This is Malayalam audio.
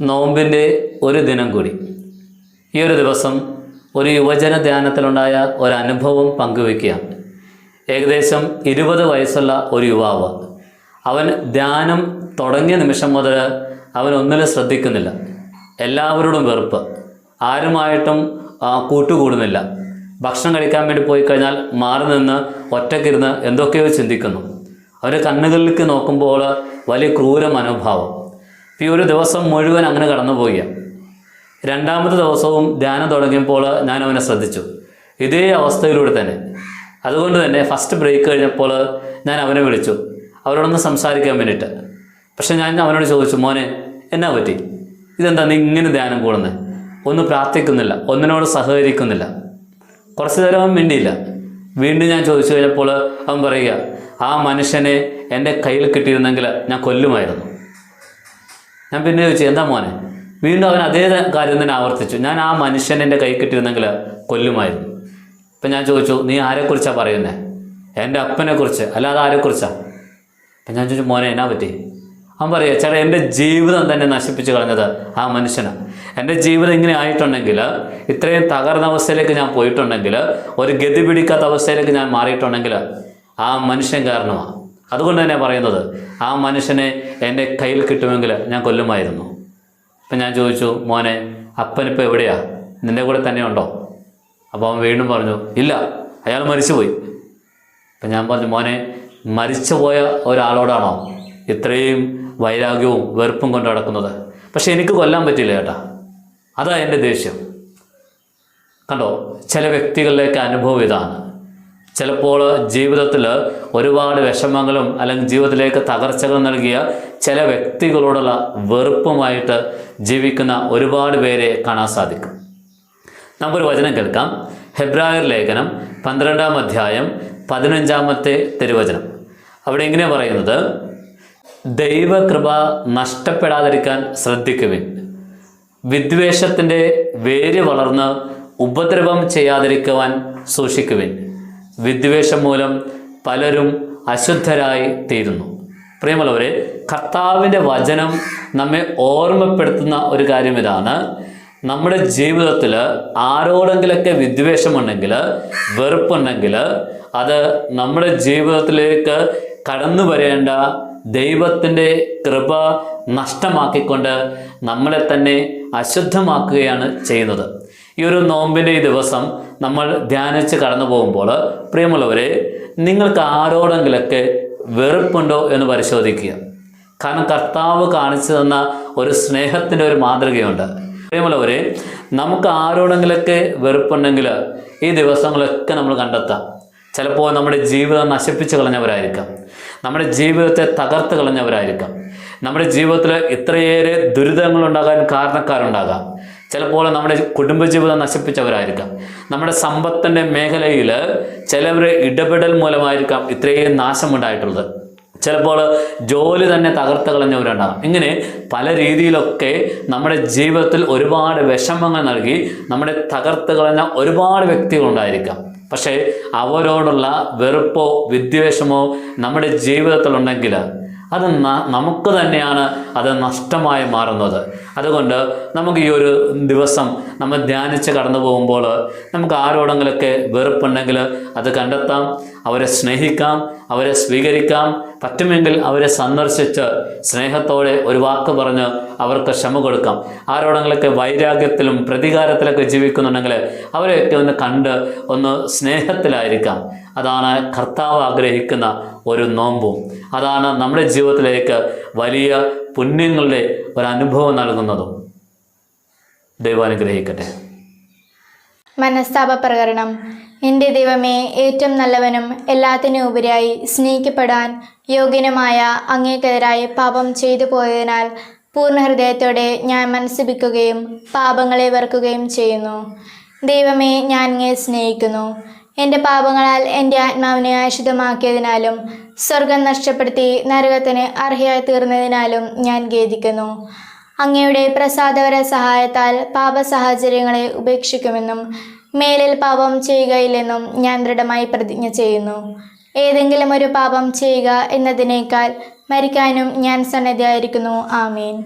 നോമ്പിന്റെ ഒരു ദിനം കൂടി. ഈ ഒരു ദിവസം ഒരു യുവജന ധ്യാനത്തിലുണ്ടായ ഒരു അനുഭവം പങ്കുവയ്ക്കുകയാണ് ഏകദേശം ഇരുപത് വയസ്സുള്ള ഒരു യുവാവ്. അവൻ ധ്യാനം തുടങ്ങിയ നിമിഷം മുതൽ അവൻ ഒന്നിലും ശ്രദ്ധിക്കുന്നില്ല. എല്ലാവരോടും വെറുപ്പ്. ആരുമായിട്ടും കൂട്ടുകൂടുന്നില്ല. ഭക്ഷണം കഴിക്കാൻ വേണ്ടി പോയി കഴിഞ്ഞാൽ മാറി നിന്ന് ഒറ്റക്കിരുന്ന് എന്തൊക്കെയോ ചിന്തിക്കുന്നു. അവന്റെ കണ്ണുകളിലേക്ക് നോക്കുമ്പോൾ വലിയ ക്രൂര മനോഭാവം ഈ ഒരു ദിവസം മുഴുവൻ അങ്ങനെ കടന്നുപോയി രണ്ടാമത്തെ ദിവസവും ധ്യാനം തുടങ്ങിയപ്പോൾ ഞാൻ അവനെ ശ്രദ്ധിച്ചു. ഇതേ അവസ്ഥയിലൂടെ തന്നെ. അതുകൊണ്ട് തന്നെ ഫസ്റ്റ് ബ്രേക്ക് കഴിഞ്ഞപ്പോൾ ഞാൻ അവനെ വിളിച്ചു. അവരോടൊന്ന് സംസാരിക്കാൻ വേണ്ടിയിട്ട്. പക്ഷെ ഞാൻ അവനോട് ചോദിച്ചു മോനെ എന്നാ പറ്റി? ഇതെന്താ നീ ഇങ്ങനെ ധ്യാനം കൂടുന്നത് ഒന്ന് പ്രാർത്ഥിക്കുന്നില്ല ഒന്നിനോട് സഹകരിക്കുന്നില്ല. കുറച്ച് നേരം അവൻ മിണ്ടിയില്ല. വീണ്ടും ഞാൻ ചോദിച്ചു കഴിഞ്ഞപ്പോൾ അവൻ പറയുക ആ മനുഷ്യനെ എന്റെ കയ്യിൽ കിട്ടിയിരുന്നെങ്കിൽ ഞാൻ കൊല്ലുമായിരുന്നു. ഞാൻ പിന്നെ ചോദിച്ചു എന്താ മോനെ? വീണ്ടും അവൻ അതേ കാര്യം തന്നെ ആവർത്തിച്ചു. ഞാൻ ആ മനുഷ്യൻ എന്റെ കൈ കിട്ടിയിരുന്നെങ്കിൽ കൊല്ലുമായിരുന്നു. അപ്പം ഞാൻ ചോദിച്ചു നീ ആരെക്കുറിച്ചാണ് പറയുന്നത് എന്റെ അപ്പനെക്കുറിച്ച്. അല്ലാതെ ആരെക്കുറിച്ചാണ് അപ്പം ഞാൻ ചോദിച്ചു മോനെ എന്നാ പറ്റി? അവൻ പറയുക ചേട്ടാ എന്റെ ജീവിതം തന്നെ നശിപ്പിച്ചു കളഞ്ഞത് ആ മനുഷ്യനാണ് എന്റെ ജീവിതം ഇങ്ങനെ ആയിട്ടുണ്ടെങ്കിൽ ഇത്രയും തകർന്ന അവസ്ഥയിലേക്ക് ഞാൻ പോയിട്ടുണ്ടെങ്കിൽ ഒരു ഗതി പിടിക്കാത്ത അവസ്ഥയിലേക്ക് ഞാൻ മാറിയിട്ടുണ്ടെങ്കിൽ ആ മനുഷ്യൻ കാരണമാണ് അതുകൊണ്ട് തന്നെ പറയുന്നത് ആ മനുഷ്യനെ എന്റെ കയ്യിൽ കിട്ടുമെങ്കിൽ ഞാൻ കൊല്ലുമായിരുന്നു. അപ്പം ഞാൻ ചോദിച്ചു മോനെ അപ്പനിപ്പോൾ എവിടെയാ? നിന്റെ കൂടെ തന്നെ ഉണ്ടോ? അപ്പോൾ അവൻ വീണ്ടും പറഞ്ഞു ഇല്ല അയാൾ മരിച്ചുപോയി. അപ്പം ഞാൻ പറഞ്ഞു മോനെ മരിച്ചു പോയ ഒരാളോടാണോ ഇത്രയും വൈരാഗ്യവും വെറുപ്പും കൊണ്ട് നടക്കുന്നത്? പക്ഷെ എനിക്ക് കൊല്ലാൻ പറ്റില്ല ചേട്ടാ. അതാ എന്റെ ദേഷ്യം. കണ്ടോ ചില വ്യക്തികളിലേക്ക് അനുഭവം ഇതാണ്. ചിലപ്പോൾ ജീവിതത്തിൽ ഒരുപാട് വിഷമങ്ങളും അല്ലെങ്കിൽ ജീവിതത്തിലേക്ക് തകർച്ചകൾ നൽകിയ ചില വ്യക്തികളോടുള്ള വെറുപ്പുമായിട്ട് ജീവിക്കുന്ന ഒരുപാട് പേരെ കാണാൻ സാധിക്കും. നമുക്കൊരു വചനം കേൾക്കാം. ഹെബ്രായർ ലേഖനം പന്ത്രണ്ടാം അധ്യായം പതിനഞ്ചാമത്തെ തിരുവചനം. അവിടെ ഇങ്ങനെ പറയുന്നത് ദൈവകൃപ നഷ്ടപ്പെടാതിരിക്കാൻ ശ്രദ്ധിക്കുവിൻ. വിദ്വേഷത്തിന്റെ വേര് വളർന്ന് ഉപദ്രവം ചെയ്യാതിരിക്കുവാൻ സൂക്ഷിക്കുവിൻ. വിദ്വേഷം മൂലം പലരും അശുദ്ധരായി തീരുന്നു. പ്രിയമുള്ളവരെ കർത്താവിന്റെ വചനം നമ്മെ ഓർമ്മപ്പെടുത്തുന്ന ഒരു കാര്യം ഇതാണ്. നമ്മുടെ ജീവിതത്തിൽ ആരോടെങ്കിലൊക്കെ വിദ്വേഷമുണ്ടെങ്കിൽ വെറുപ്പുണ്ടെങ്കിൽ അത് നമ്മുടെ ജീവിതത്തിലേക്ക് കടന്നു വരേണ്ട ദൈവത്തിന്റെ കൃപ നഷ്ടമാക്കിക്കൊണ്ട് നമ്മളെ തന്നെ അശുദ്ധമാക്കുകയാണ് ചെയ്യുന്നത്. ഈ ഒരു നോമ്പിന്റെ ഈ ദിവസം നമ്മൾ ധ്യാനിച്ച് കടന്നു പോകുമ്പോൾ പ്രിയമുള്ളവരെ നിങ്ങൾക്ക് ആരോടെങ്കിലൊക്കെ വെറുപ്പുണ്ടോ എന്ന് പരിശോധിക്കുക. കാരണം കർത്താവ് കാണിച്ചു തന്ന ഒരു സ്നേഹത്തിന്റെ ഒരു മാതൃകയുണ്ട്. പ്രിയമുള്ളവരെ നമുക്ക് ആരോടെങ്കിലൊക്കെ വെറുപ്പുണ്ടെങ്കിൽ ഈ ദിവസങ്ങളൊക്കെ നമ്മൾ കണ്ടെത്താം. ചിലപ്പോൾ നമ്മുടെ ജീവിതം നശിപ്പിച്ചു കളഞ്ഞവരായിരിക്കാം. നമ്മുടെ ജീവിതത്തെ തകർത്ത് കളഞ്ഞവരായിരിക്കാം. നമ്മുടെ ജീവിതത്തിൽ ഇത്രയേറെ ദുരിതങ്ങളുണ്ടാകാൻ കാരണക്കാരുണ്ടാകാം. ചിലപ്പോൾ നമ്മുടെ കുടുംബജീവിതം നശിപ്പിച്ചവരായിരിക്കാം. നമ്മുടെ സമ്പത്തിന്റെ മേഖലയിൽ ചിലവർ ഇടപെടൽ മൂലമായിരിക്കാം ഇത്രയും നാശമുണ്ടായിട്ടുള്ളത്. ചിലപ്പോൾ ജോലി തന്നെ തകർത്ത് കളഞ്ഞവരുണ്ടാകും. ഇങ്ങനെ പല രീതിയിലൊക്കെ നമ്മുടെ ജീവിതത്തിൽ ഒരുപാട് വിഷമങ്ങൾ നൽകി നമ്മുടെ തകർത്ത് കളഞ്ഞ ഒരുപാട് വ്യക്തികളുണ്ടായിരിക്കാം. പക്ഷേ അവരോടുള്ള വെറുപ്പോ വിദ്വേഷമോ നമ്മുടെ ജീവിതത്തിലുണ്ടെങ്കിൽ അത് നമുക്ക് തന്നെയാണ് അത് നഷ്ടമായി മാറുന്നത്. അതുകൊണ്ട് നമുക്ക് ഈ ഒരു ദിവസം നമ്മൾ ധ്യാനിച്ച് കടന്നു പോകുമ്പോൾ നമുക്ക് ആരോടെങ്കിലൊക്കെ വെറുപ്പുണ്ടെങ്കിൽ അത് കണ്ടെത്താം അവരെ സ്നേഹിക്കാം അവരെ സ്വീകരിക്കാം പറ്റുമെങ്കിൽ അവരെ സന്ദർശിച്ച് സ്നേഹത്തോടെ ഒരു വാക്ക് പറഞ്ഞ് അവർക്ക് ക്ഷമ കൊടുക്കാം. ആരോടെങ്കിലൊക്കെ വൈരാഗ്യത്തിലും പ്രതികാരത്തിലൊക്കെ ജീവിക്കുന്നുണ്ടെങ്കിൽ അവരെയൊക്കെ ഒന്ന് കണ്ട് ഒന്ന് സ്നേഹത്തിലായിരിക്കാം. അതാണ് കർത്താവ് ആഗ്രഹിക്കുന്ന ഒരു നോമ്പും. അതാണ് നമ്മുടെ ജീവിതത്തിലേക്ക് വലിയ പുണ്യങ്ങളുടെ ഒരു അനുഭവം നൽകുന്നതും. ദൈവം അനുഗ്രഹിക്കട്ടെ. മനസ്താപ പ്രകരണം എന്റെ ദൈവമേ ഏറ്റവും നല്ലവനും എല്ലാത്തിനും ഉപരിയായി സ്നേഹിക്കപ്പെടാൻ യോഗ്യനുമായ അങ്ങേക്കെതിരായി പാപം ചെയ്തു പോയതിനാൽ പൂർണ ഹൃദയത്തോടെ ഞാൻ മനസ്സിപ്പിക്കുകയും പാപങ്ങളെ വെറുക്കുകയും ചെയ്യുന്നു. ദൈവമേ ഞാൻ അങ്ങേ സ്നേഹിക്കുന്നു. എന്റെ പാപങ്ങളാൽ എന്റെ ആത്മാവിനെ അശുദ്ധമാക്കിയതിനാലും സ്വർഗം നഷ്ടപ്പെടുത്തി നരകത്തിന് അർഹയായി തീർന്നതിനാലും ഞാൻ ഖേദിക്കുന്നു. അങ്ങയുടെ പ്രസാദവര സഹായത്താൽ പാപ സാഹചര്യങ്ങളെ ഉപേക്ഷിക്കുമെന്നും മേലിൽ പാപം ചെയ്യുകയില്ലെന്നും ഞാൻ ദൃഢമായി പ്രതിജ്ഞ ചെയ്യുന്നു. ഏതെങ്കിലും ഒരു പാപം ചെയ്യുക എന്നതിനേക്കാൾ മരിക്കാനും ഞാൻ സന്നദ്ധയായിരിക്കുന്നു. ആമീൻ.